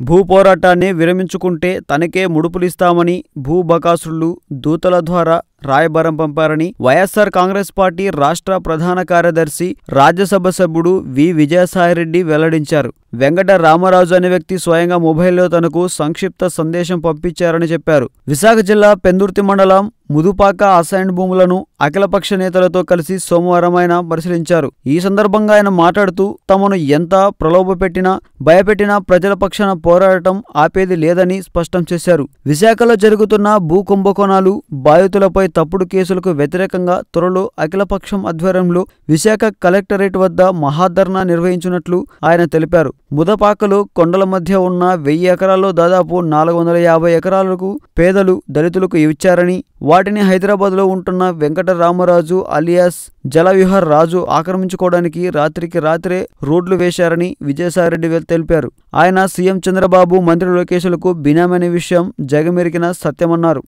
భూ పోరాటాన్ని విరమించుకుంటే తనకే ముడుపులిస్తామని భూబకాసురులు దూతల ద్వారా రాయబారం పంపారని వైఎస్సార్ కాంగ్రెస్ పార్టీ రాష్ట్ర ప్రధాన కార్యదర్శి రాజ్యసభ సభ్యుడు వి. విజయసాయిరెడ్డి వెల్లడించారు. వెంకట రామరాజు అనే వ్యక్తి స్వయంగా మొబైల్లో తనకు సంక్షిప్త సందేశం పంపించారని చెప్పారు. విశాఖ జిల్లా పెందుర్తి మండలం ముదుపాక అసైన్డ్ భూములను అఖిలపక్ష నేతలతో కలిసి సోమవారం ఆయన పరిశీలించారు. ఈ సందర్భంగా ఆయన మాట్లాడుతూ తమను ఎంత ప్రలోభపెట్టినా భయపెట్టినా ప్రజల పక్షాన పోరాడటం ఆపేది లేదని స్పష్టం చేశారు. విశాఖలో జరుగుతున్న భూ కుంభకోణాలు బాధితులపై తప్పుడు కేసులకు వ్యతిరేకంగా త్వరలో అఖిలపక్షం ఆధ్వర్యంలో విశాఖ కలెక్టరేట్ వద్ద మహాధర్నా నిర్వహించినట్లు ఆయన తెలిపారు. ముదపాకలో కొండల మధ్య ఉన్న వెయ్యి ఎకరాల్లో దాదాపు నాలుగు వందల యాభై ఎకరాలకు పేదలు దళితులకు ఇచ్చారని వాటిని హైదరాబాద్లో ఉంటున్న వెంకట రామరాజు అలియాస్ జలవిహార్ రాజు ఆక్రమించుకోవడానికి రాత్రికి రాత్రే రోడ్లు వేశారని విజయసాయిరెడ్డి తెలిపారు. ఆయన సీఎం చంద్రబాబు మంత్రి లోకేశులకు బినామనే విషయం జగమెరిగిన సత్యమన్నారు.